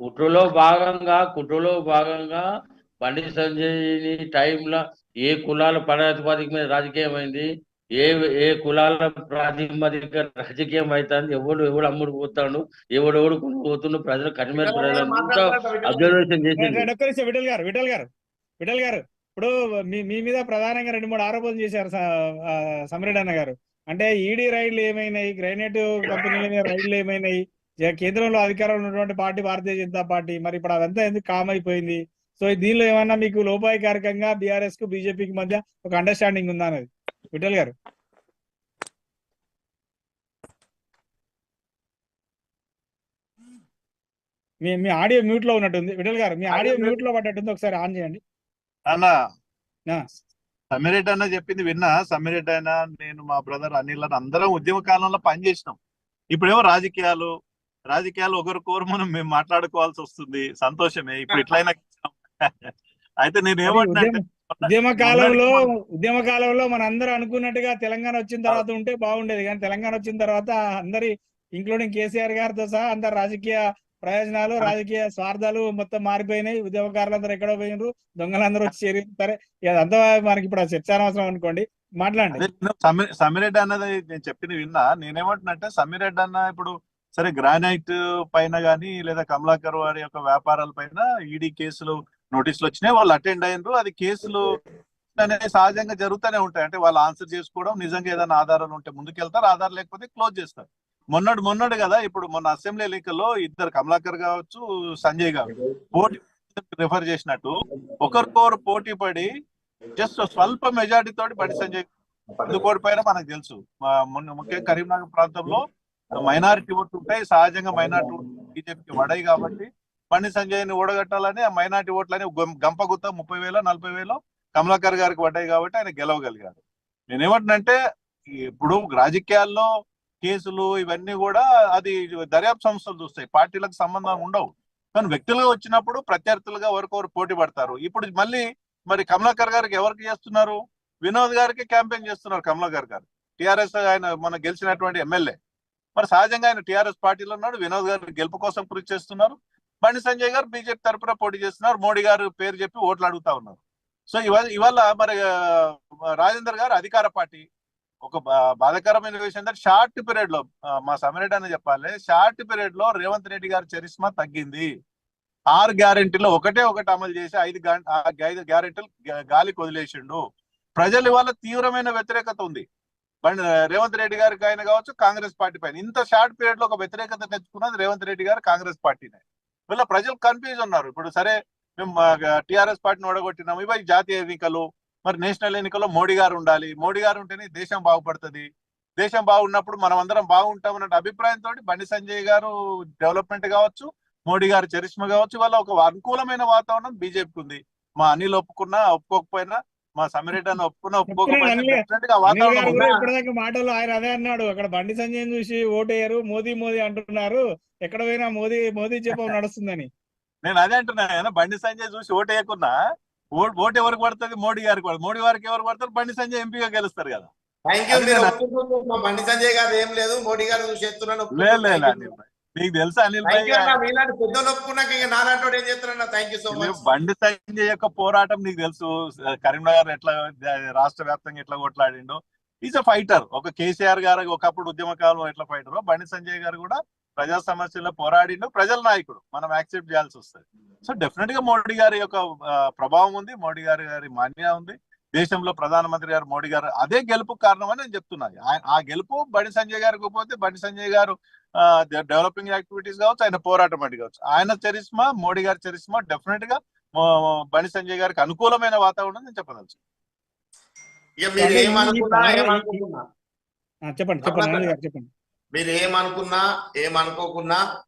కుట్రలో భాగంగా కుట్రలో భాగంగా బండి సంజయ్ని టైంలో ఏ కులాల ప్రాతిపదిక మీద రాజకీయం అయింది ఏ ఏ కులాల ప్రాతిపదిక రాజకీయం అవుతుంది ఎవడు ఎవడు అమ్ముడు పోతాడు ఎవడు ఎవడు కొనుక్కు పోతుండు ప్రజలు కనిమేర ప్రజలంతా అబ్జర్వేషన్ నిమిషం విఠల్ గారు విఠల్ గారు విఠల్ గారు. ఇప్పుడు మీ మీ మీద ప్రధానంగా రెండు మూడు ఆరోపణలు చేశారు స- ఆ, సమిరెడ్డి అన్న గారు. అంటే ఈడీ రైళ్ళు ఏమైనాయి గ్రైనేట్ కంపెనీల మీద రైళ్ళు ఏమైనాయి కేంద్రంలో అధికారంలో ఉన్నటువంటి పార్టీ భారతీయ జనతా పార్టీ. మరి ఇప్పుడు అదంతా ఎందుకు కామ్ అయిపోయింది? సో దీనిలో ఏమన్నా మీకు లోపాయకారకంగా బీఆర్ఎస్కు బీజేపీకి మధ్య ఒక అండర్స్టాండింగ్ ఉందా అనేది? విఠల్ గారు. మీ మీ ఆడియో మ్యూట్లో ఉన్నట్టుంది. విఠల్ గారు మీ ఆడియో మ్యూట్లో పడ్డట్టుంది. ఒకసారి ఆన్ చేయండి. అన్న. సమ్మిరెడ్డి అన్న చెప్పింది విన్నా. సమ్మిరెడ్డి అన్న నేను మా బ్రదర్ అనిల్ అందరం ఉద్యమ కాలంలో పనిచేసినాం. ఇప్పుడేమో రాజకీయాలు రాజకీయాలు ఒకరికొకరు మనం మేము మాట్లాడుకోవాల్సి వస్తుంది. సంతోషమే. ఇప్పుడు ఇట్లయినా అయితే నేను ఏమంటున్నా ఉద్యమ- కాలంలో ఉద్యమ కాలంలో మన అందరూ అనుకున్నట్టుగా తెలంగాణ వచ్చిన తర్వాత ఉంటే బాగుండేది. కానీ తెలంగాణ వచ్చిన తర్వాత అందరి ఇంక్లూడింగ్ కేసీఆర్ గారితో సహా అందరు రాజకీయ ప్రయోజనాలు రాజకీయ స్వార్థాలు మొత్తం మారిపోయినాయి. ఉద్యమకారులందరూ ఎక్కడో పోయినరు. దొంగలందరూ వచ్చి చేరి సరే. అదంతా మనకి ఇప్పుడు చర్చానవసరం అనుకోండి. మాట్లాడండి. సమ్మిరెడ్డి అన్నది నేను చెప్పింది విన్నా. నేనేమంటున్నట్టే సమ్మిరెడ్డి అన్న ఇప్పుడు సరే గ్రానైట్ పైన గానీ లేదా కమలాకర్ వారి యొక్క వ్యాపారాల పైన ఈడీ కేసులు నోటీసులు వచ్చినాయి. వాళ్ళు అటెండ్ అయ్యారు అది కేసులు అనేవి సహజంగా జరుగుతూనే ఉంటాయి. అంటే వాళ్ళు ఆన్సర్ చేసుకోవడం నిజంగా ఏదైనా ఆధారాలు ఉంటే ముందుకెళ్తారు. ఆధారం లేకపోతే క్లోజ్ చేస్తారు. మొన్నటి మొన్నటి కదా ఇప్పుడు మొన్న అసెంబ్లీ ఎన్నికల్లో ఇద్దరు కమలాకర్ కావచ్చు సంజయ్ కావచ్చు పోటీ రిఫర్ చేసినట్టు ఒకరికొకరు పోటీ పడి జస్ట్ స్వల్ప మెజారిటీ తోటి బండి సంజయ్ ఎందుకోటి పైన మనకు తెలుసు. ముఖ్యంగా కరీంనగర్ ప్రాంతంలో మైనారిటీ ఓట్లు ఉంటాయి. సహజంగా మైనారిటీ బీజేపీకి వడాయి కాబట్టి బండి సంజయ్ని ఓడగట్టాలని ఆ మైనారిటీ ఓట్లని గం- గంపగుత్త ముప్పై వేల నలభై వేలు కమలాకర్ గారికి పడ్డాయి కాబట్టి ఆయన గెలవగలిగారు నేనేమంటున్నంటే ఇప్పుడు రాజకీయాల్లో కేసులు ఇవన్నీ కూడా అది దర్యాప్తు సంస్థలు చూస్తాయి. పార్టీలకు సంబంధం ఉండవు. కానీ వ్యక్తులుగా వచ్చినప్పుడు ప్రత్యర్థులుగా ఒకరికొకరు పోటీ పడతారు. ఇప్పుడు మళ్ళీ మరి కమలాకర్ గారికి ఎవరికి చేస్తున్నారు? వినోద్ గారికి క్యాంపెయిన్ చేస్తున్నారు కమలాకర్ గారు. టిఆర్ఎస్ ఆయన మన గెలిచినటువంటి ఎమ్మెల్యే. మరి సహజంగా ఆయన టీఆర్ఎస్ పార్టీలో ఉన్నాడు వినోద్ గారు గెలుపు కోసం కృషి చేస్తున్నారు బండి సంజయ్ గారు బీజేపీ తరపున పోటీ చేస్తున్నారు మోడీ గారు పేరు చెప్పి ఓట్లు అడుగుతా ఉన్నారు. సో ఇవాళ ఇవాళ మరి రాజేందర్ గారు అధికార పార్టీ ఒక బా- బాధాకరమైన విషయం ఏంటంటే షార్ట్ పీరియడ్లో మా సమిరెడ్డి అని చెప్పాలి షార్ట్ పీరియడ్లో రేవంత్ రెడ్డి గారి చరిస్మా తగ్గింది. ఆరు గ్యారెంటీలో ఒకటే ఒకటి అమలు చేసి ఐదు ఐదు గ్యారెంటీలు గాలికి వదిలేసిండు. ప్రజలు ఇవాళ తీవ్రమైన వ్యతిరేకత ఉంది. బండి రేవంత్ రెడ్డి గారికి ఆయన కావచ్చు కాంగ్రెస్ పార్టీ పైన. ఇంత షార్ట్ పీరియడ్లో ఒక వ్యతిరేకత తెచ్చుకున్నది రేవంత్ రెడ్డి గారు కాంగ్రెస్ పార్టీనే. వీళ్ళ ప్రజలు కన్ఫ్యూజ్ ఉన్నారు. ఇప్పుడు సరే మేము టిఆర్ఎస్ పార్టీని ఓడగొట్టినాము. ఇవి జాతీయ ఎన్నికలు మరి నేషనల్ ఎన్నికల్లో మోడీ గారు ఉండాలి. మోడీ గారు ఉంటేనే దేశం బాగుపడుతుంది. దేశం బాగున్నప్పుడు మనం అందరం బాగుంటాం అన్న అభిప్రాయంతో బండి సంజయ్ గారు డెవలప్మెంట్ కావచ్చు మోడీ గారు చరిష్మ కావచ్చు వాళ్ళ ఒక అనుకూలమైన వాతావరణం బీజేపీకి ఉంది. మా అనిల్ ఒప్పుకున్నా ఒప్పుకోకపోయినా మా సమిరెడ్డి. కూడా ఇప్పటిదాకా మాటలు ఆయన అదే అన్నాడు. అక్కడ బండి సంజయ్ చూసి ఓటేయరు మోదీ మోదీ అంటున్నారు. ఎక్కడ పోయినా మోదీ మోదీ చెప్పం నడుస్తుందని. నేను అదే అంటున్నా ఆయన బండి సంజయ్ చూసి ఓటు వేయకున్నా ఓ- ఓటు ఎవరికి పడుతుంది? మోడీ గారికి పడుతుంది. మోడీ గారికి ఎవరికి పడతారు? బండి సంజయ్ ఎంపీగా గెలుస్తారు కదా. బండి సంజయ్ గారు ఏం లేదు. మోడీ గారు చూసి ఎత్తున్నాను లేదు లేదు. నీకు తెలుసా అనిల్ బండి సంజయ్ యొక్క పోరాటం నీకు తెలుసు. కరీంనగర్ ఎట్లా రాష్ట్ర వ్యాప్తంగా ఎట్లా కొట్లాడిండో. ఈజ్ అ ఫైటర్ ఒక కేసీఆర్ గారు ఒకప్పుడు ఉద్యమకాలం ఎట్లా ఫైటర్ బండి సంజయ్ గారు కూడా ప్రజా సమస్యల్లో పోరాడిండు. ప్రజల నాయకుడు. మనం యాక్సెప్ట్ చేయాల్సి వస్తుంది. సో డెఫినెట్గా మోడీ గారి యొక్క ప్రభావం ఉంది. మోడీ గారి గారి మాన్య ఉంది. దేశంలో ప్రధానమంత్రి గారు మోడీ గారు అదే గెలుపు కారణం అని నేను చెప్తున్నాను ఆ గెలుపు బండి సంజయ్ గారికి పోతే బండి సంజయ్ గారు డెవలపింగ్ యాక్టివిటీస్ కావచ్చు ఆయన పోరాటం అంటే కావచ్చు. ఆయన చరిస్మా మోడీ గారి చరిస్మా డెఫినెట్గా బండి సంజయ్ గారికి అనుకూలమైన వాతావరణం నేను చెప్పదలుచు. చెప్పండి చెప్పండి అనిల్ గారు చెప్పండి. మీరు ఏమనుకున్నా ఏమనుకోకున్నా